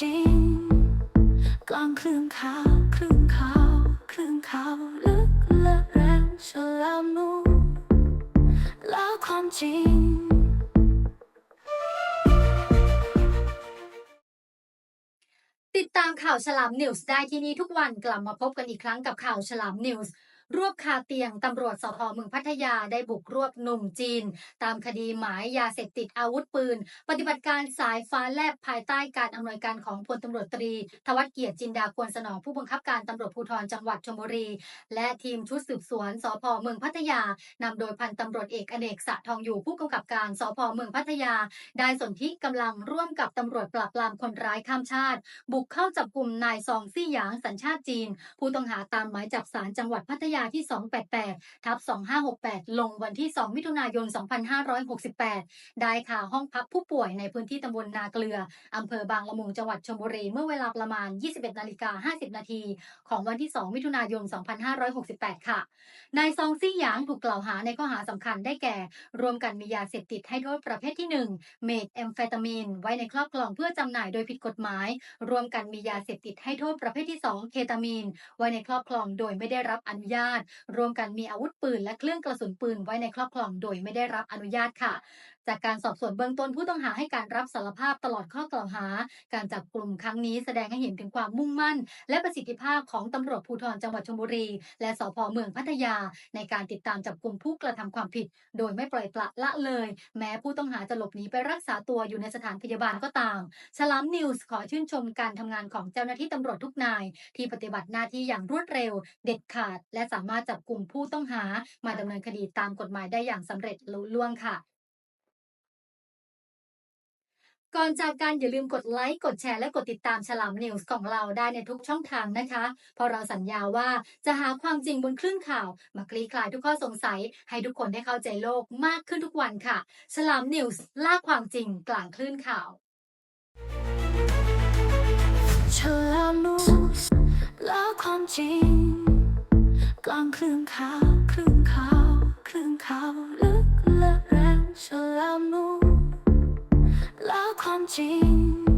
จริง กลางคลื่นขาวคลื่นขาวคลื่นขาวลึกและแรงฉลามนูแล้วความจริงติดตามข่าวฉลามนิวส์ได้ที่นี่ทุกวันกลับมาพบกันอีกครั้งกับข่าวฉลามนิวส์ รวบคาเตียงตำรวจสพเมืองพัทยาได้บุกรวบหนุ่มจีน ตามคดีหมายยาเสพติดอาวุธปืน ปฏิบัติการสายฟ้าแลบภายใต้การอำนวยการของพลตำรวจตรี ทวัฒเกียรติจินดาควรสนองผู้บังคับการตำรวจภูธรจังหวัดชลบุรี และทีมชุดสืบสวนสพเมืองพัทยานำโดยพันตำรวจเอกอเนกสะทองอยู่ผู้กำกับการสพเมืองพัทยา ได้สนธิกำลังร่วมกับตำรวจปราบปรามคนร้ายข้ามชาติ บุกเข้าจับกลุ่มนายซองซี่หยางสัญชาติจีน ผู้ต้องหาตามหมายจับศาลจังหวัดพัทยาที่ 288 ทับ 2568 ลงวันที่ 2 มิถุนายน 2568 ได้ค่ะห้องพักผู้ป่วยในพื้นที่ตำบลนาเกลือ อำเภอบางละมุง จังหวัดชลบุรี เมื่อเวลาประมาณ 21นาฬิกา50 นาที ของวันที่ 2 มิถุนายน 2568 ค่ะ นายซองซี่หยางถูกกล่าวหาในข้อหาสำคัญได้แก่ รวมกันมียาเสพติดให้โทษประเภทที่ 1 เมทแอมเฟตามีน ไว้ในครอบครองเพื่อจำหน่ายโดยผิดกฎหมาย รวมกันมียาเสพติดให้โทษประเภทที่ 2 เคตามีน ไว้ในครอบครองโดยไม่ได้รับอนุญาตรวมกันมีอาวุธปืนและเครื่องกระสุนปืนไว้ในครอบครองโดยไม่ได้รับอนุญาตค่ะจากการสอบสวนเบื้องต้นผู้ต้องหาให้การรับสารภาพตลอดข้อกล่าวหา การจับกลุ่มครั้งนี้แสดงให้เห็นถึงความมุ่งมั่น และประสิทธิภาพของตำรวจภูธรจังหวัดชลบุรี และสพเมืองพัทยา ในการติดตามจับกลุ่มผู้กระทำความผิด โดยไม่ปล่อยปละละเลย แม้ผู้ต้องหาจะหลบหนีไปรักษาตัวอยู่ในสถานพยาบาลก็ตามฉลามนิวส์ขอชื่นชมการทำงานของเจ้าหน้าที่ตำรวจทุกนาย ที่ปฏิบัติหน้าที่อย่างรวดเร็ว เด็ดขาด และสามารถจับกลุ่มผู้ต้องหา มาดำเนินคดีตามกฎหมายได้อย่างสำเร็จลุล่วงค่ะ ก่อนจากกันอย่าลืมกดไลค์ กดแชร์ และกดติดตามฉลามนิวส์ของเราได้ในทุกช่องทางนะคะ เพราะเราสัญญาว่าจะหาความจริงบนคลื่นข่าว มาคลี่คลายทุกข้อสงสัย ให้ทุกคนได้เข้าใจโลกมากขึ้นทุกวันค่ะ ฉลามนิวส์ล่าความจริงกลางคลื่นข่าว ฉลามนูสแล้วความจริง กลางคลื่นข่าว คลื่นข่าว คลื่นข่าวลึกและ แ